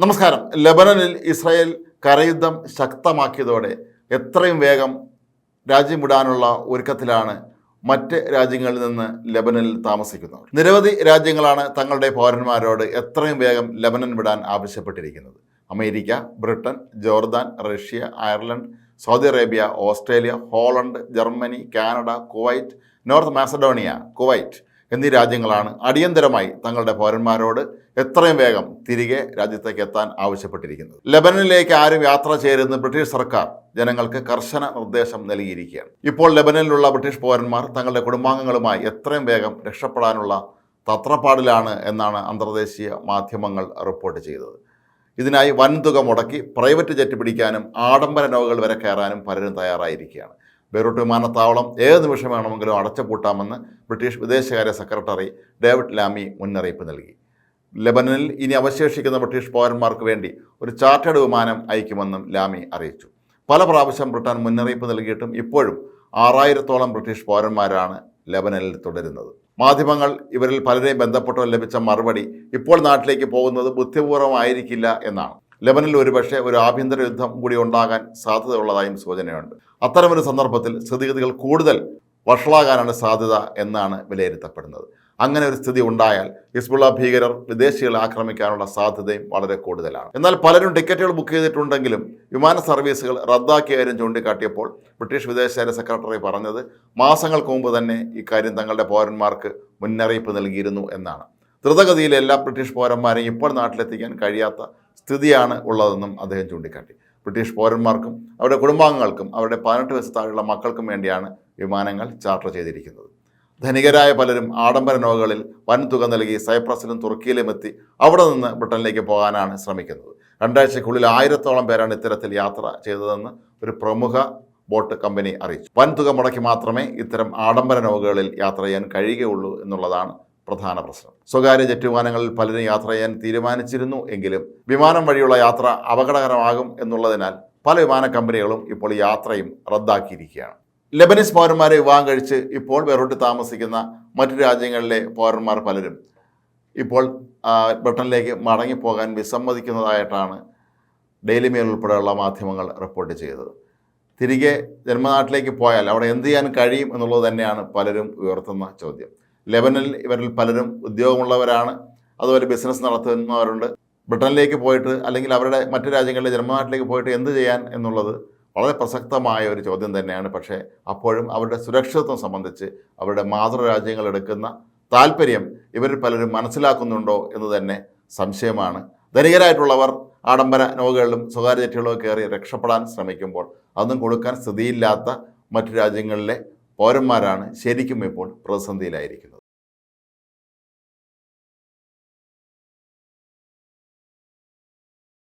നമസ്കാരം. ലബനനിൽ ഇസ്രായേൽ കരയുദ്ധം ശക്തമാക്കിയതോടെ എത്രയും വേഗം രാജ്യം വിടാനുള്ള ഒരുക്കത്തിലാണ് മറ്റ് രാജ്യങ്ങളിൽ നിന്ന് ലബനനിൽ താമസിക്കുന്നവർ. നിരവധി രാജ്യങ്ങളാണ് തങ്ങളുടെ പൗരന്മാരോട് എത്രയും വേഗം ലബനൻ വിടാൻ ആവശ്യപ്പെട്ടിരിക്കുന്നത്. America Britain Jordan Russia Ireland Saudi Arabia Australia Holland Germany Canada Kuwait North Macedonia Kuwait എന്നീ രാജ്യങ്ങളാണ് അടിയന്തരമായി തങ്ങളുടെ പൗരന്മാരോട് എത്രയും വേഗം തിരികെ രാജ്യത്തേക്ക് എത്താൻ ആവശ്യപ്പെട്ടിരിക്കുന്നത്. ലബനനിലേക്ക് ആരും യാത്ര ചെയ്യരുതെന്ന് ബ്രിട്ടീഷ് സർക്കാർ ജനങ്ങൾക്ക് കർശന നിർദ്ദേശം നൽകിയിരിക്കുകയാണ്. ഇപ്പോൾ ലബനനിലുള്ള ബ്രിട്ടീഷ് പൗരന്മാർ തങ്ങളുടെ കുടുംബാംഗങ്ങളുമായി എത്രയും വേഗം രക്ഷപ്പെടാനുള്ള തത്രപ്പാടിലാണ് എന്നാണ് അന്തർദേശീയ മാധ്യമങ്ങൾ റിപ്പോർട്ട് ചെയ്തത്. ഇതിനായി വൻതുക മുടക്കി പ്രൈവറ്റ് ജെറ്റ് പിടിക്കാനും ആഡംബര നോവുകൾ വരെ കയറാനും പലരും തയ്യാറായിരിക്കുകയാണ്. ബെയ്റൂട്ട് വിമാനത്താവളം ഏത് നിമിഷം വേണമെങ്കിലും അടച്ചുപൂട്ടാമെന്ന് ബ്രിട്ടീഷ് വിദേശകാര്യ സെക്രട്ടറി ഡേവിഡ് ലാമി മുന്നറിയിപ്പ് നൽകി. ലെബനനിൽ ഇനി അവശേഷിക്കുന്ന ബ്രിട്ടീഷ് പൗരന്മാർക്ക് വേണ്ടി ഒരു ചാർട്ടേഡ് വിമാനം അയക്കുമെന്നും ലാമി അറിയിച്ചു. പല പ്രാവശ്യം ബ്രിട്ടൻ മുന്നറിയിപ്പ് നൽകിയിട്ടും ഇപ്പോഴും ആറായിരത്തോളം ബ്രിട്ടീഷ് പൗരന്മാരാണ് ലെബനനിൽ തുടരുന്നത്. മാധ്യമങ്ങൾ ഇവരിൽ പലരെയും ബന്ധപ്പെട്ടോ ലഭിച്ച മറുപടി ഇപ്പോൾ നാട്ടിലേക്ക് പോകുന്നത് ബുദ്ധിപൂർവമായിരിക്കില്ല എന്നാണ്. ലെബനിൽ ഒരുപക്ഷെ ഒരു ആഭ്യന്തര യുദ്ധം കൂടി ഉണ്ടാകാൻ സാധ്യതയുള്ളതായും സൂചനയുണ്ട്. അത്തരമൊരു സന്ദർഭത്തിൽ സ്ഥിതിഗതികൾ കൂടുതൽ വഷളാകാനാണ് സാധ്യത എന്നാണ് വിലയിരുത്തപ്പെടുന്നത്. അങ്ങനെ ഒരു സ്ഥിതി ഉണ്ടായാൽ ഹിസ്ബുള്ള ഭീകരർ വിദേശികളെ ആക്രമിക്കാനുള്ള സാധ്യതയും വളരെ കൂടുതലാണ്. എന്നാൽ പലരും ടിക്കറ്റുകൾ ബുക്ക് ചെയ്തിട്ടുണ്ടെങ്കിലും വിമാന സർവീസുകൾ റദ്ദാക്കിയ കാര്യം ചൂണ്ടിക്കാട്ടിയപ്പോൾ ബ്രിട്ടീഷ് വിദേശകാര്യ സെക്രട്ടറി പറഞ്ഞത് മാസങ്ങൾക്ക് മുമ്പ് തന്നെ ഇക്കാര്യം തങ്ങളുടെ പൗരന്മാർക്ക് മുന്നറിയിപ്പ് നൽകിയിരുന്നു എന്നാണ്. ദ്രുതഗതിയിൽ എല്ലാ ബ്രിട്ടീഷ് പൗരന്മാരെയും ഇപ്പോൾ നാട്ടിലെത്തിക്കാൻ കഴിയാത്ത സ്ഥിതിയാണ് ഉള്ളതെന്നും അദ്ദേഹം ചൂണ്ടിക്കാട്ടി. ബ്രിട്ടീഷ് പൗരന്മാർക്കും അവരുടെ കുടുംബാംഗങ്ങൾക്കും അവരുടെ പതിനെട്ട് വയസ്സ് താഴെയുള്ള മക്കൾക്കും വേണ്ടിയാണ് വിമാനങ്ങൾ ചാർട്ടർ ചെയ്തിരിക്കുന്നത്. ധനികരായ പലരും ആഡംബര നോകളിൽ വൻ തുക നൽകി സൈപ്രസിലും തുർക്കിയിലും എത്തി അവിടെ നിന്ന് ബ്രിട്ടനിലേക്ക് പോകാനാണ് ശ്രമിക്കുന്നത്. രണ്ടാഴ്ചക്കുള്ളിൽ ആയിരത്തോളം പേരാണ് ഇത്തരത്തിൽ യാത്ര ചെയ്തതെന്ന് ഒരു പ്രമുഖ ബോട്ട് കമ്പനി അറിയിച്ചു. വൻ തുക മുടക്കി മാത്രമേ ഇത്തരം ആഡംബര നോവുകളിൽ യാത്ര ചെയ്യാൻ കഴിയുകയുള്ളൂ എന്നുള്ളതാണ് പ്രധാന പ്രശ്നം. സ്വകാര്യ ജെറ്റ് വിമാനങ്ങളിൽ പലരും യാത്ര ചെയ്യാൻ തീരുമാനിച്ചിരുന്നു എങ്കിലും വിമാനം വഴിയുള്ള യാത്ര അപകടകരമാകും എന്നുള്ളതിനാൽ പല വിമാന കമ്പനികളും ഇപ്പോൾ യാത്രയും റദ്ദാക്കിയിരിക്കുകയാണ്. ലെബനീസ് പൗരന്മാരെ വിവാഹം കഴിച്ച് ഇപ്പോൾ വേറോട്ട് താമസിക്കുന്ന മറ്റു രാജ്യങ്ങളിലെ പൗരന്മാർ പലരും ഇപ്പോൾ ബ്രിട്ടനിലേക്ക് മടങ്ങിപ്പോകാൻ വിസമ്മതിക്കുന്നതായിട്ടാണ് ഡെയിലി മെയിൽ ഉൾപ്പെടെയുള്ള മാധ്യമങ്ങൾ റിപ്പോർട്ട് ചെയ്തത്. തിരികെ ജന്മനാട്ടിലേക്ക് പോയാൽ അവിടെ എന്ത് ചെയ്യാൻ കഴിയും എന്നുള്ളത് തന്നെയാണ് പലരും ഉയർത്തുന്ന ചോദ്യം. ലെബനിൽ ഇവരിൽ പലരും ഉദ്യോഗമുള്ളവരാണ്. അതുപോലെ ബിസിനസ് നടത്തുന്നവരുണ്ട്. ബ്രിട്ടനിലേക്ക് പോയിട്ട് അല്ലെങ്കിൽ അവരുടെ മറ്റു രാജ്യങ്ങളിലെ ജന്മനാട്ടിലേക്ക് പോയിട്ട് എന്ത് ചെയ്യാൻ എന്നുള്ളത് വളരെ പ്രസക്തമായ ഒരു ചോദ്യം തന്നെയാണ്. പക്ഷേ അപ്പോഴും അവരുടെ സുരക്ഷിതത്വം സംബന്ധിച്ച് അവരുടെ മാതൃരാജ്യങ്ങൾ എടുക്കുന്ന താല്പര്യം ഇവരിൽ പലരും മനസ്സിലാക്കുന്നുണ്ടോ എന്ന് തന്നെ സംശയമാണ്. ധനികരായിട്ടുള്ളവർ ആഡംബര നോവുകളിലും സ്വകാര്യ ജെറ്റുകളും കയറി രക്ഷപ്പെടാൻ ശ്രമിക്കുമ്പോൾ അതൊന്നും കൊടുക്കാൻ സ്ഥിതിയില്ലാത്ത മറ്റു രാജ്യങ്ങളിലെ പൗരന്മാരാണ് ശരിക്കും ഇപ്പോൾ പ്രതിസന്ധിയിലായിരിക്കുന്നത്.